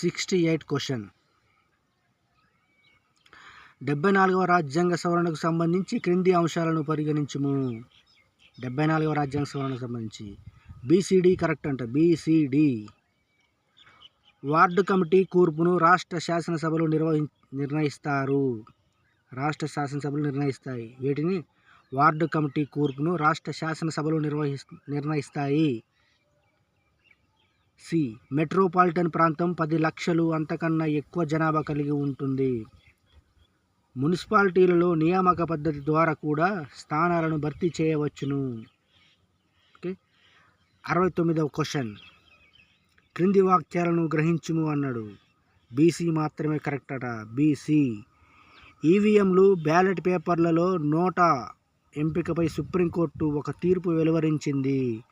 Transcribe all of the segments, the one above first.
Sixty eight question. డెబ్బై నాలుగవ రాజ్యాంగ సవరణకు సంబంధించి క్రింది అంశాలను పరిగణించుము. డెబ్బై నాలుగవ రాజ్యాంగ సవరణకు సంబంధించి. బీసీడీ కరెక్ట్ అంట బీసీడీ వార్డు కమిటీ కూర్పును రాష్ట్ర శాసనసభలు నిర్వహి నిర్ణయిస్తారు. రాష్ట్ర శాసనసభలు నిర్ణయిస్తాయి. వీటిని వార్డు కమిటీ కూర్పును రాష్ట్ర శాసనసభలు నిర్వహి నిర్ణయిస్తాయి. సి. మెట్రోపాలిటన్ ప్రాంతం పది లక్షలు అంతకన్నా ఎక్కువ జనాభా కలిగి ఉంటుంది. మున్సిపాలిటీలలో నియామక పద్ధతి ద్వారా కూడా స్థానాలను భర్తీ చేయవచ్చును. ఓకే. అరవై తొమ్మిదవ క్వశ్చన్. క్రింది వాక్యాలను గ్రహించుము అన్నాడు. బీసీ మాత్రమే కరెక్ట్ అట. బీసీ ఈవీఎంలు బ్యాలెట్ పేపర్లలో నోటా ఎంపికపై సుప్రీంకోర్టు ఒక తీర్పు వెలువరించింది.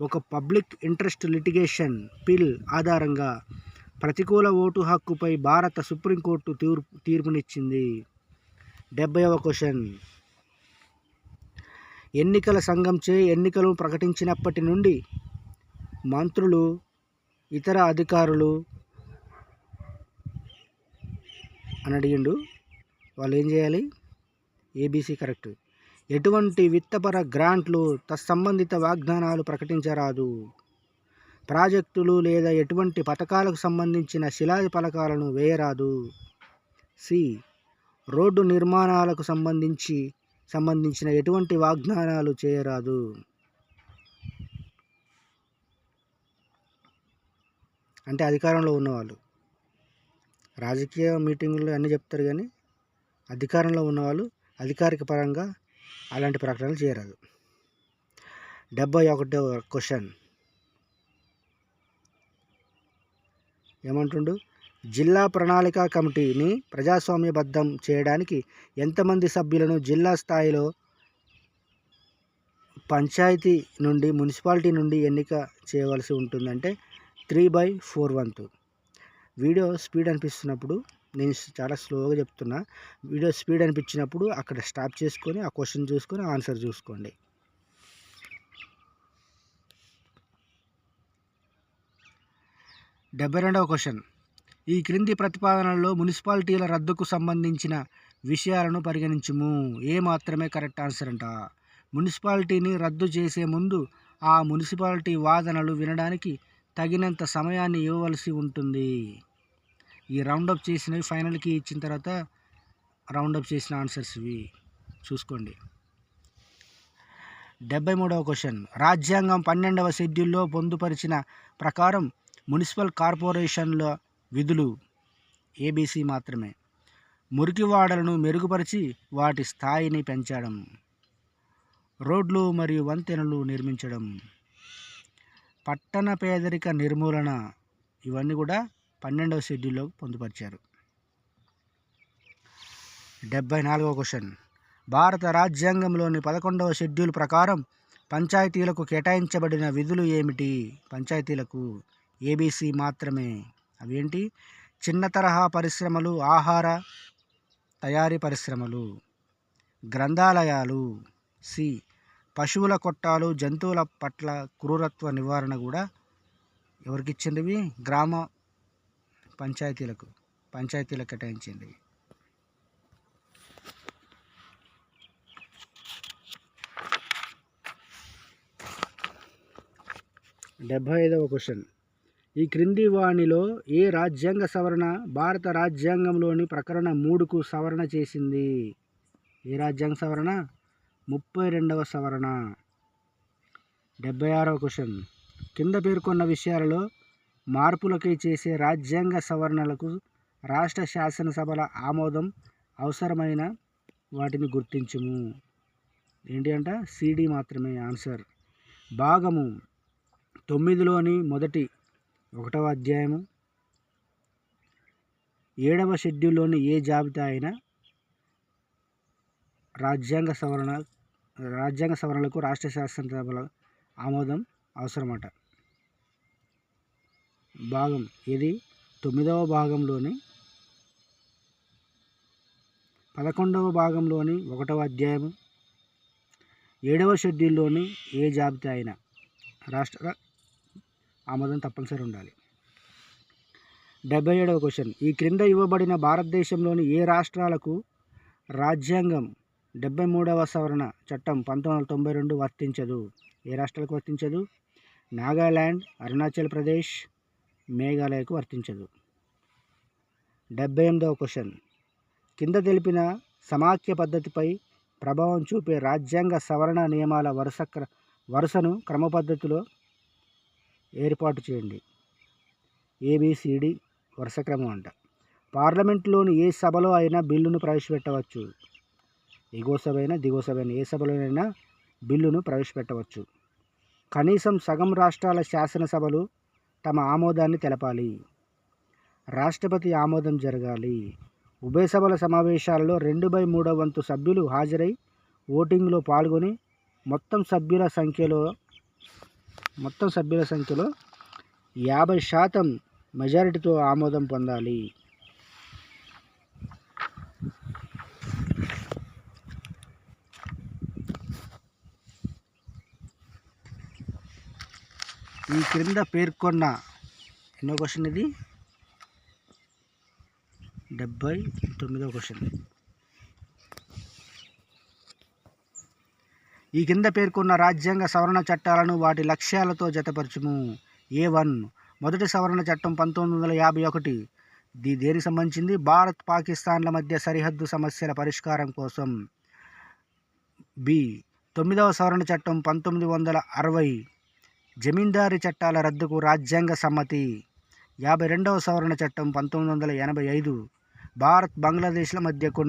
ఒక పబ్లిక్ ఇంట్రెస్ట్ లిటిగేషన్ పిల్ ఆధారంగా ప్రతికూల ఓటు హక్కుపై భారత సుప్రీంకోర్టు తీర్పు తీర్పునిచ్చింది. డెబ్బైవ క్వశ్చన్. ఎన్నికల సంఘంచే ఎన్నికలు ప్రకటించినప్పటి నుండి మంత్రులు ఇతర అధికారులు అని అడిగిండు. వాళ్ళు ఏం చేయాలి ఏబీసీ కరెక్ట్. ఎటువంటి విత్తపర గ్రాంట్లు తత్సంబంధిత వాగ్దానాలు ప్రకటించరాదు. ప్రాజెక్టులు లేదా ఎటువంటి పథకాలకు సంబంధించిన శిలా పథకాలను వేయరాదు. సి. రోడ్డు నిర్మాణాలకు సంబంధించి సంబంధించిన ఎటువంటి వాగ్దానాలు చేయరాదు. అంటే అధికారంలో ఉన్నవాళ్ళు. రాజకీయ మీటింగులు అన్నీ చెప్తారు కానీ అధికారంలో ఉన్నవాళ్ళు అధికారిక పరంగా అలాంటి ప్రకటనలు చేయరాదు. డెబ్బై ఒకటో క్వశ్చన్. ఏమంటుండు? జిల్లా ప్రణాళిక కమిటీని ప్రజాస్వామ్యబద్ధం చేయడానికి ఎంతమంది సభ్యులను జిల్లా స్థాయిలో పంచాయతీ నుండి మున్సిపాలిటీ నుండి ఎన్నిక చేయవలసి ఉంటుందంటే త్రీ బై ఫోర్ వంతు. వీడియో స్పీడ్ అనిపిస్తున్నప్పుడు నేను చాలా స్లోగా చెప్తున్నా. వీడియో స్పీడ్ అనిపించినప్పుడు అక్కడ స్టాప్ చేసుకొని ఆ క్వశ్చన్ చూసుకొని ఆన్సర్ చూసుకోండి. డెబ్బై రెండవ క్వశ్చన్. ఈ క్రింది ప్రతిపాదనలో మున్సిపాలిటీల రద్దుకు సంబంధించిన విషయాలను పరిగణించుము. ఏ మాత్రమే కరెక్ట్ ఆన్సర్ అంట. మున్సిపాలిటీని రద్దు చేసే ముందు ఆ మున్సిపాలిటీ వాదనలు వినడానికి తగినంత సమయాన్ని ఇవ్వవలసి ఉంటుంది. ఈ రౌండప్ చేసినవి ఫైనల్కి ఇచ్చిన తర్వాత రౌండప్ చేసిన ఆన్సర్స్ ఇవి. చూసుకోండి. డెబ్బై మూడవ క్వశ్చన్ రాజ్యాంగం పన్నెండవ షెడ్యూల్లో పొందుపరిచిన ప్రకారం మున్సిపల్ కార్పొరేషన్ల విధులు ఏబీసీ మాత్రమే. మురికివాడలను మెరుగుపరిచి వాటి స్థాయిని పెంచడం. రోడ్లు మరియు వంతెనలు నిర్మించడం. పట్టణ పేదరిక నిర్మూలన. ఇవన్నీ కూడా పన్నెండవ షెడ్యూల్లో పొందుపరిచారు. డెబ్బై నాలుగవ క్వశ్చన్. భారత రాజ్యాంగంలోని పదకొండవ షెడ్యూల్ ప్రకారం పంచాయతీలకు కేటాయించబడిన విధులు ఏమిటి? పంచాయతీలకు ఏబీసీ మాత్రమే. అవేంటి? చిన్న తరహా పరిశ్రమలు ఆహార తయారీ పరిశ్రమలు. గ్రంథాలయాలు. సి. పశువుల కొట్టాలు జంతువుల పట్ల క్రూరత్వ నివారణ కూడా ఎవరికి గ్రామ పంచాయతీలకు పంచాయతీలకు కేటాయించింది. డెబ్భై ఐదవ క్వశ్చన్. ఈ క్రింది వాణిలో ఏ రాజ్యాంగ సవరణ భారత రాజ్యాంగంలోని ప్రకరణ మూడుకు సవరణ చేసింది? ఏ రాజ్యాంగ సవరణ? ముప్పై రెండవ సవరణ. డెబ్బై ఆరవ క్వశ్చన్. కింద పేర్కొన్న విషయాలలో మార్పులకై చేసే రాజ్యాంగ సవరణలకు రాష్ట్ర శాసనసభల ఆమోదం అవసరమైన వాటిని గుర్తించుము. ఏంటి అంట? సిడి మాత్రమే ఆన్సర్. భాగము తొమ్మిదిలోని మొదటి ఒకటవ అధ్యాయము. ఏడవ షెడ్యూల్లోని ఏ జాబితా అయినా రాజ్యాంగ సవరణ రాజ్యాంగ సవరణలకు రాష్ట్ర శాసనసభల ఆమోదం అవసరమట. భాగం ఇది తొమ్మిదవ భాగంలోని పదకొండవ భాగంలోని ఒకటవ అధ్యాయము. ఏడవ షెడ్యూల్లోని ఏ జాబితా అయినా రాష్ట్ర ఆమోదం తప్పనిసరి ఉండాలి. డెబ్బై ఏడవ క్వశ్చన్. ఈ క్రింద ఇవ్వబడిన భారతదేశంలోని ఏ రాష్ట్రాలకు రాజ్యాంగం డెబ్బై మూడవ సవరణ చట్టం పంతొమ్మిది వందల తొంభై రెండు వర్తించదు? ఏ రాష్ట్రాలకు వర్తించదు? నాగాల్యాండ్ అరుణాచల్ ప్రదేశ్ మేఘాలయకు వర్తించదు. డెబ్బై ఎనిమిదవ క్వశ్చన్. కింద తెలిపిన సమాఖ్య పద్ధతిపై ప్రభావం చూపే రాజ్యాంగ సవరణ నియమాల వరుస క్ర వరుసను క్రమ పద్ధతిలో ఏర్పాటు చేయండి. ఏబిసిడి వరుస క్రమం అంట. పార్లమెంట్లోని ఏ సభలో అయినా బిల్లును ప్రవేశపెట్టవచ్చు. ఎగువ సభ అయినా దిగువ సభ అయినా ఏ సభలోనైనా బిల్లును ప్రవేశపెట్టవచ్చు. కనీసం సగం రాష్ట్రాల శాసనసభలు తమ ఆమోదాన్ని తెలపాలి. రాష్ట్రపతి ఆమోదం జరగాలి. ఉభయ సభల సమావేశాలలో రెండు బై మూడో వంతు సభ్యులు హాజరై ఓటింగ్లో పాల్గొని మొత్తం సభ్యుల సంఖ్యలో మొత్తం సభ్యుల సంఖ్యలో యాభై శాతం మెజారిటీతో ఆమోదం పొందాలి. ఈ క్రింద పేర్కొన్న ఎన్నో క్వశ్చన్ ఇది? డెబ్బై తొమ్మిదో క్వశ్చన్ ఈ కింద పేర్కొన్న రాజ్యాంగ సవరణ చట్టాలను వాటి లక్ష్యాలతో జతపరచుము. ఏ వన్ మొదటి సవరణ చట్టం పంతొమ్మిది వందల యాభై ఒకటి. దీ దేనికి సంబంధించింది? భారత్ పాకిస్తాన్ల మధ్య సరిహద్దు సమస్యల పరిష్కారం కోసం. బి తొమ్మిదవ సవరణ చట్టం పంతొమ్మిది వందల అరవై. జమీందారీ చట్టాల రద్దుకు రాజ్యాంగ సమ్మతి. యాభై రెండవ సవరణ చట్టం పంతొమ్మిది వందల ఎనభై ఐదు. భారత్ బంగ్లాదేశ్ల మధ్య కొన్ని